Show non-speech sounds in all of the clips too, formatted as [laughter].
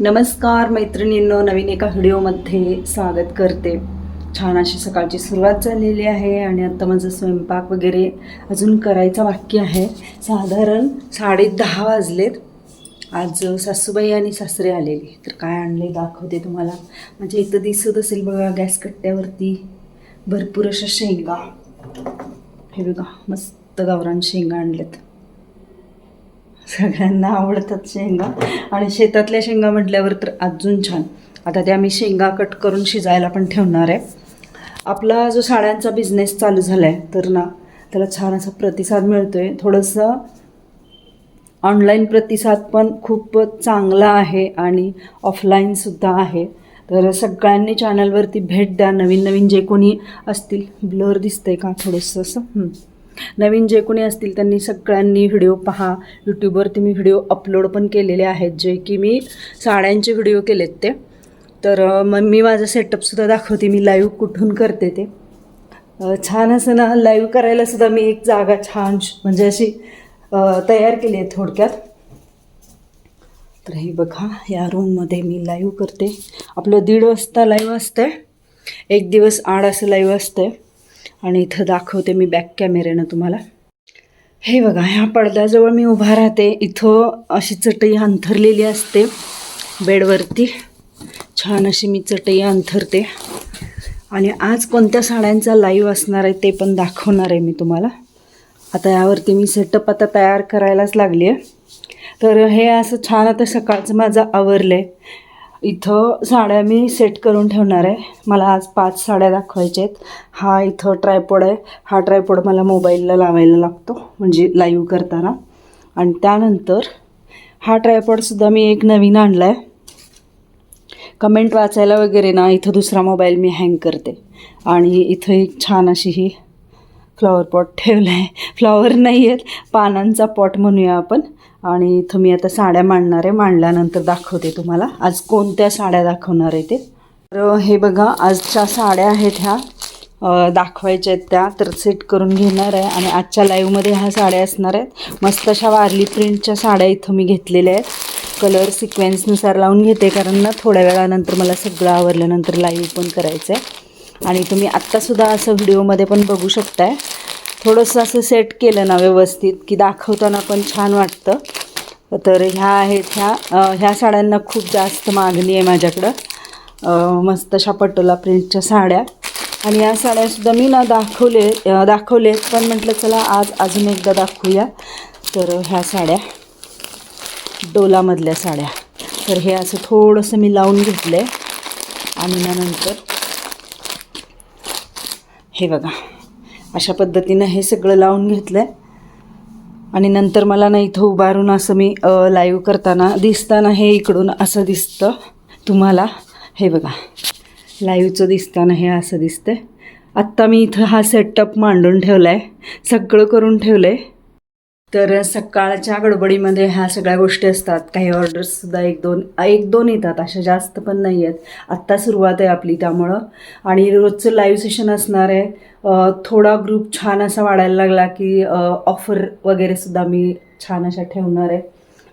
नमस्कार मैत्रिणींनो नवीन एका व्हिडिओमध्ये स्वागत करते. छान अशी सकाळची सुरुवात झालेली आहे आणि आत्ता माझं स्वयंपाक वगैरे अजून करायचा बाकी आहे. साधारण साडे दहा वाजलेत. आज सासूबाई आणि सासरे आलेले. तर काय आणले दाखवते तुम्हाला. म्हणजे इथं दिसत असेल बघा गॅस कट्ट्यावरती भरपूर अशा शेंगा. हे बघा मस्त गावरान शेंगा आणल्यात सगळ्यांना आवडतात शेंगा. आणि शेतातल्या शेंगा म्हटल्यावर तर अजून छान. आता त्या मी शेंगा कट करून शिजायला पण ठेवणार आहे. आपला जो साड्यांचा बिझनेस चालू झाला आहे तर ना त्याला छान असा प्रतिसाद मिळतो आहे थोडंसं ऑनलाईन प्रतिसाद पण खूप चांगला आहे आणि ऑफलाईनसुद्धा आहे. तर सगळ्यांनी चॅनलवरती भेट द्या. नवीन नवीन जे कोणी असतील ब्लर दिसतंय का? थोडंसं असं नवीन जे कोणी असतील त्यांनी सगळ्यांनी व्हिडिओ पहा. यूट्यूबवरती मी व्हिडिओ अपलोड पण केलेले आहेत. जे की मी साड्यांचे व्हिडिओ केलेत ते. तर मग मी माझं सेटअपसुद्धा दाखवते. मी लाईव्ह कुठून करते ते. छान असं ना लाईव्ह करायलासुद्धा मी एक जागा छान म्हणजे अशी तयार केली आहे थोडक्यात. तर हे बघा या रूममध्ये मी लाईव्ह करते. आपलं दीड वाजता लाईव्ह असतं एक दिवस आड असं लाईव्ह असतं आणि इथं दाखवते मी बॅक कॅमेऱ्यानं तुम्हाला. हे बघा ह्या पडद्याजवळ मी उभा राहते. इथं अशी चटई अंथरलेली असते बेडवरती. छान अशी मी चटई अंथरते. आणि आज कोणत्या साड्यांचा लाईव्ह असणार आहे ते पण दाखवणार आहे मी तुम्हाला. आता यावरती मी सेटअप आता तयार करायलाच लागली आहे तर हे असं छान आता सकाळचं माझं आवरलं आहे इथं साड्या मी सेट करून ठेवणार आहे. मला आज पाच साड्या दाखवायच्या आहेत हा इथं ट्रायपॉड आहे. हा ट्रायपॉड मला मोबाईलला लावायला लागतो म्हणजे लाईव्ह करताना. आणि त्यानंतर हा ट्रायपॉडसुद्धा मी एक नवीन आणला आहे कमेंट वाचायला वगैरे ना इथं दुसरा मोबाईल मी हँग करते. आणि इथं एक छान अशी ही फ्लॉवर पॉट ठेवला आहे फ्लॉवर नाही आहेत पानांचा पॉट म्हणूया आपण. आणि इथं मी आता साड्या मांडणार आहे. मांडल्यानंतर दाखवते तुम्हाला. आज कोणत्या साड्या दाखवणार आहे ते. तर हे बघा आजच्या साड्या आहेत ह्या. दाखवायच्या आहेत त्या. तर सेट करून घेणार आहे आणि आजच्या लाईव्हमध्ये ह्या साड्या असणार आहेत. मस्त अशा वारली प्रिंटच्या साड्या इथं मी घेतलेल्या आहेत. कलर सिक्वेन्सनुसार लावून घेते कारण ना थोड्या वेळानंतर मला सगळं आवरल्यानंतर लाईव्ह पण करायचं आहे आणि तुम्ही आत्तासुद्धा असं व्हिडिओमध्ये पण बघू शकताय. थोडंसं असं सेट केलं ना व्यवस्थित की दाखवताना पण छान वाटतं. तर ह्या आहेत ह्या ह्या साड्यांना खूप जास्त मागणी आहे माझ्याकडं. मस्त अशा पटोला प्रिंटच्या साड्या. आणि या साड्यासुद्धा मी ना दाखवले दाखवले पण म्हटलं चला आज अजून एकदा दाखवूया. तर ह्या साड्या डोलामधल्या साड्या. तर हे असं थोडंसं मी लावून घेतलं आहे आणि मग नंतर हे बघा. अशा पद्धतीनं हे सगळं लावून घेतलं आहे आणि नंतर मला ना इथं उभारून असं मी लाईव्ह करताना दिसताना हे इकडून असं दिसतं. तुम्हाला हे बघा. लाईव्हचं दिसताना हे असं दिसतं आत्ता मी इथं हा सेटअप मांडून ठेवला आहे सगळं करून ठेवलं आहे तर सकाळच्या गडबडीमध्ये ह्या सगळ्या गोष्टी असतात. काही ऑर्डर्ससुद्धा एक दोन एक दोन येतात. अशा जास्त पण नाही आहेत. आत्ता सुरुवात आहे आपली त्यामुळं. आणि रोजचं लाईव्ह सेशन असणार आहे. थोडा ग्रुप छान असा वाढायला लागला की ऑफर वगैरेसुद्धा मी छान अशा ठेवणार आहे.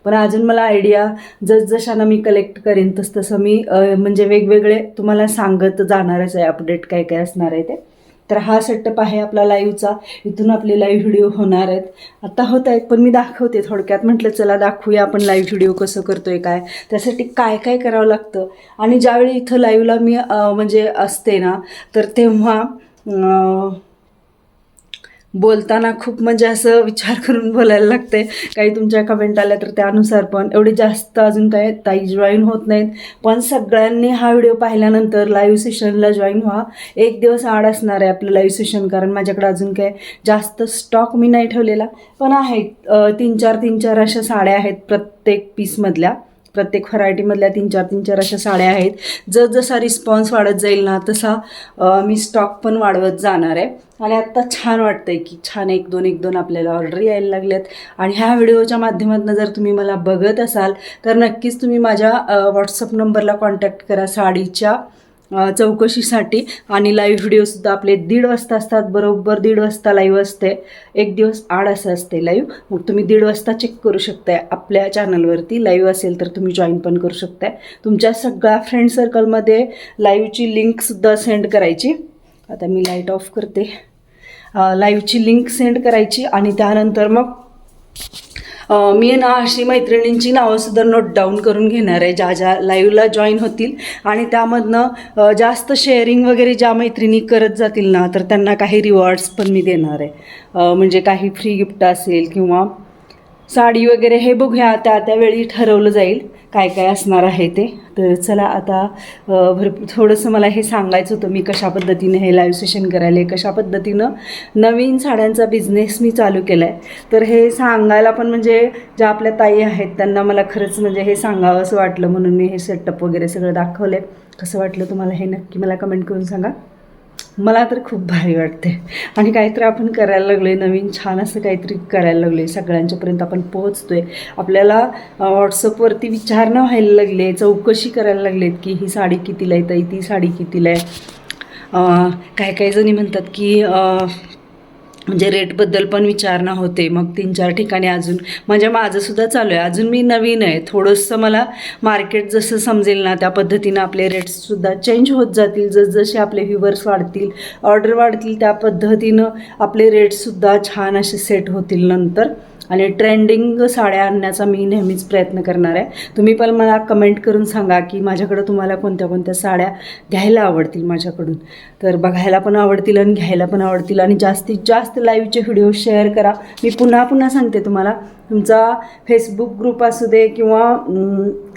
पण अजून मला आयडिया जसजशानं मी कलेक्ट करेन तसं तसं मी म्हणजे वेगवेगळे तुम्हाला सांगत जाणारच आहे. अपडेट काय काय असणार आहे ते. तर हा सेटअप आहे आपला लाईव्हचा. इथून आपले लाईव्ह व्हिडिओ होणार आहेत. आता होत आहेत पण मी दाखवते थोडक्यात. म्हटलं चला दाखवूया आपण लाईव्ह व्हिडिओ कसं करतो आहे काय. त्यासाठी काय काय करावं लागतं? आणि ज्यावेळी इथं लाईव्हला मी म्हणजे असते ना तर तेव्हा बोलताना खूप म्हणजे असं विचार करून बोलायला लागते काही तुमच्या कमेंट आल्या तर त्यानुसार पण. एवढे जास्त अजून काय ताई जॉईन होत नाहीत. पण सगळ्यांनी हा व्हिडिओ पाहिल्यानंतर लाईव्ह सेशनला जॉईन व्हा. एक दिवस आड असणार आहे आपलं लाईव्ह सेशन कारण माझ्याकडे अजून काय जास्त स्टॉक मी नाही ठेवलेला. पण आहेत तीन चार तीन चार अशा साड्या आहेत प्रत्येक पीसमधल्या प्रत्येक व्हरायटीमधल्या तीन चार तीन चार अशा साड्या आहेत. जसजसा रिस्पॉन्स वाढत जाईल ना तसा मी स्टॉक पण वाढवत जाणार आहे. आणि आत्ता छान वाटतंय की छान एक दोन एक दोन आपल्याला ऑर्डर यायला लागल्यात. आणि ह्या व्हिडिओच्या माध्यमातून जर तुम्ही मला बघत असाल तर नक्कीच तुम्ही माझ्या व्हॉट्सअप नंबरला कॉन्टॅक्ट करा साडीच्या. चौकशीसाठी आणि लाईव्ह व्हिडिओसुद्धा आपले दीड वाजता असतात बरोबर दीड वाजता लाईव्ह असते. एक दिवस आड असं असते लाईव्ह मग तुम्ही दीड वाजता चेक करू शकताय. आपल्या चॅनलवरती लाईव्ह असेल तर तुम्ही जॉईन पण करू शकताय. तुमच्या सगळ्या फ्रेंड सर्कलमध्ये लाईव्हची लिंकसुद्धा सेंड करायची. आता मी लाइट ऑफ करते. लाईव्हची लिंक सेंड करायची आणि त्यानंतर मग मी ना अशी मैत्रिणींची नावंसुद्धा नोट डाऊन करून घेणार आहे. ज्या ज्या लाईव्हला जॉईन होतील आणि त्यामधनं जास्त शेअरिंग वगैरे ज्या मैत्रिणी करत जातील ना तर त्यांना काही रिवॉर्ड्स पण मी देणार आहे. म्हणजे काही फ्री गिफ्ट असेल किंवा साडी वगैरे हे बघूया त्या त्यावेळी ठरवलं जाईल काय काय असणार आहे ते. तर चला आता भरपूर थोडंसं मला हे सांगायचं होतं मी कशा पद्धतीने हे लाईव्ह सेशन करायला कशा पद्धतीनं नवीन साड्यांचा बिझनेस मी चालू केला आहे तर हे सांगायला पण म्हणजे ज्या आपल्या ताई आहेत त्यांना मला खरंच म्हणजे हे सांगावं असं वाटलं म्हणून मी हे सेटअप वगैरे सगळं दाखवलं आहे कसं वाटलं तुम्हाला हे नक्की मला कमेंट करून सांगा. मला तर खूप भारी वाटते आणि काहीतरी आपण करायला लागलो आहे नवीन छान असं काहीतरी करायला लागलो आहे सगळ्यांच्यापर्यंत आपण पोहोचतो आहे आपल्याला व्हॉट्सअपवरती विचारणं व्हायला लागले चौकशी करायला लागलेत की ही साडी कितीला आहे ती साडी कितीला आहे. काही काही जणी म्हणतात की म्हणजे रेटबद्दल पण विचारणा होते. मग तीन चार ठिकाणी अजून म्हणजे माझंसुद्धा चालू आहे. अजून मी नवीन आहे. थोडंसं मला मार्केट जसं समजेल ना त्या पद्धतीनं आपले रेट्ससुद्धा चेंज होत जातील. जसजसे आपले व्ह्युवर्स वाढतील ऑर्डर वाढतील त्या पद्धतीनं आपले रेट्ससुद्धा छान असे सेट होतील नंतर. आणि ट्रेंडिंग साड्या आणण्याचा मी नेहमीच प्रयत्न करणार आहे. तुम्ही पण मला कमेंट करून सांगा की माझ्याकडं तुम्हाला कोणत्या कोणत्या साड्या घ्यायला आवडतील माझ्याकडून. तर बघायला पण आवडतील आणि घ्यायला पण आवडतील. आणि जास्तीत जास्त लाईव्हचे व्हिडिओ शेअर करा. मी पुन्हा पुन्हा सांगते तुम्हाला. तुमचा फेसबुक ग्रुप असू दे किंवा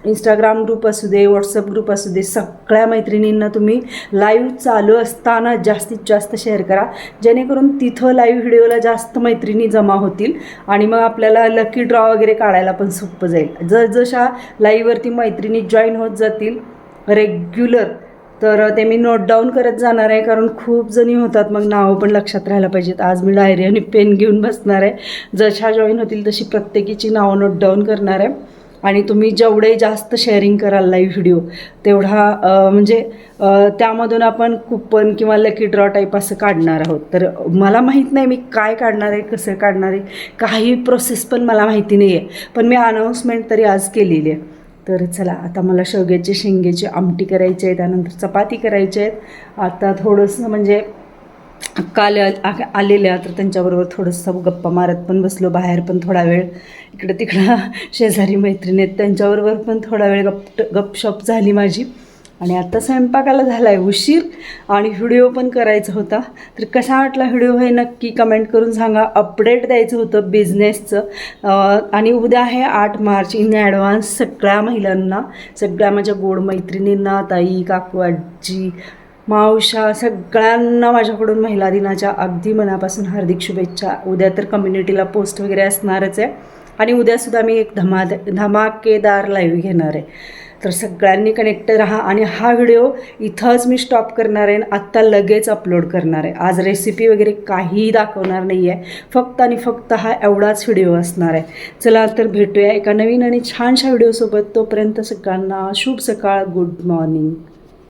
इंस्टाग्राम ग्रुप असू दे व्हॉट्सअप ग्रुप असू दे सगळ्या मैत्रिणींना तुम्ही लाईव्ह चालू असताना जास्तीत जास्त शेअर करा. जेणेकरून तिथं लाईव्ह व्हिडिओला जास्त मैत्रिणी जमा होतील आणि मग आपल्याला लकी ड्रॉ वगैरे काढायला पण सोपं जाईल. जसजशा लाईव्हवरती मैत्रिणी जॉईन होत जातील रेग्युलर तर ते मी नोट डाऊन करत जाणार आहे. कारण खूप जणी होतात मग नावं पण लक्षात राहायला पाहिजेत. आज मी डायरी आणि पेन घेऊन बसणार आहे. जशा जॉईन होतील तशी प्रत्येकीची नावं नोट डाऊन करणार आहे. आणि तुम्ही जेवढे जास्त शेअरिंग कराल लाईव्ह व्हिडिओ तेवढा म्हणजे त्यामधून आपण कुपन किंवा लकी ड्रॉ टाईप असं काढणार आहोत. तर मला माहीत नाही मी काय काढणार आहे कसं काढणार आहे काही प्रोसेस पण मला माहिती नाही आहे पण मी अनाऊन्समेंट तरी आज केलेली आहे. तर चला आता मला शेवग्याचे शेंग्याची आमटी करायची आहे त्यानंतर चपाती करायची आहेत. आता थोडंसं म्हणजे काल आलेल्या तर त्यांच्याबरोबर थोडंसं गप्पा मारत पण बसलो बाहेर पण थोडा वेळ. इकडं तिकडं [laughs] शेजारी मैत्रिणी आहेत त्यांच्याबरोबर पण थोडा वेळ गप गपशप झाली माझी. आणि आता स्वयंपाकाला झाला आहे उशीर आणि व्हिडिओ पण करायचा होता. तर कसा वाटला व्हिडिओ हे नक्की कमेंट करून सांगा. अपडेट द्यायचं होतं बिझनेसचं. आणि उद्या आहे आठ मार्च इन ॲडव्हान्स सगळ्या महिलांना सगळ्या माझ्या गोड मैत्रिणींना ताई काकू आजी मावशा सगळ्यांना माझ्याकडून महिला दिनाच्या अगदी मनापासून हार्दिक शुभेच्छा. उद्या तर कम्युनिटीला पोस्ट वगैरे असणारच आहे. आणि उद्यासुद्धा मी एक धमा धमाकेदार लाईव्ह घेणार आहे. तर सगळ्यांनी कनेक्ट राहा आणि हा व्हिडिओ इथंच मी स्टॉप करणार आहे आणि आत्ता लगेच अपलोड करणार आहे. आज रेसिपी वगैरे काहीही दाखवणार नाही आहे फक्त आणि फक्त हा एवढाच व्हिडिओ असणार आहे. चला तर भेटूया एका नवीन आणि छानशा व्हिडिओसोबत तोपर्यंत सगळ्यांना शुभ सकाळ गुड मॉर्निंग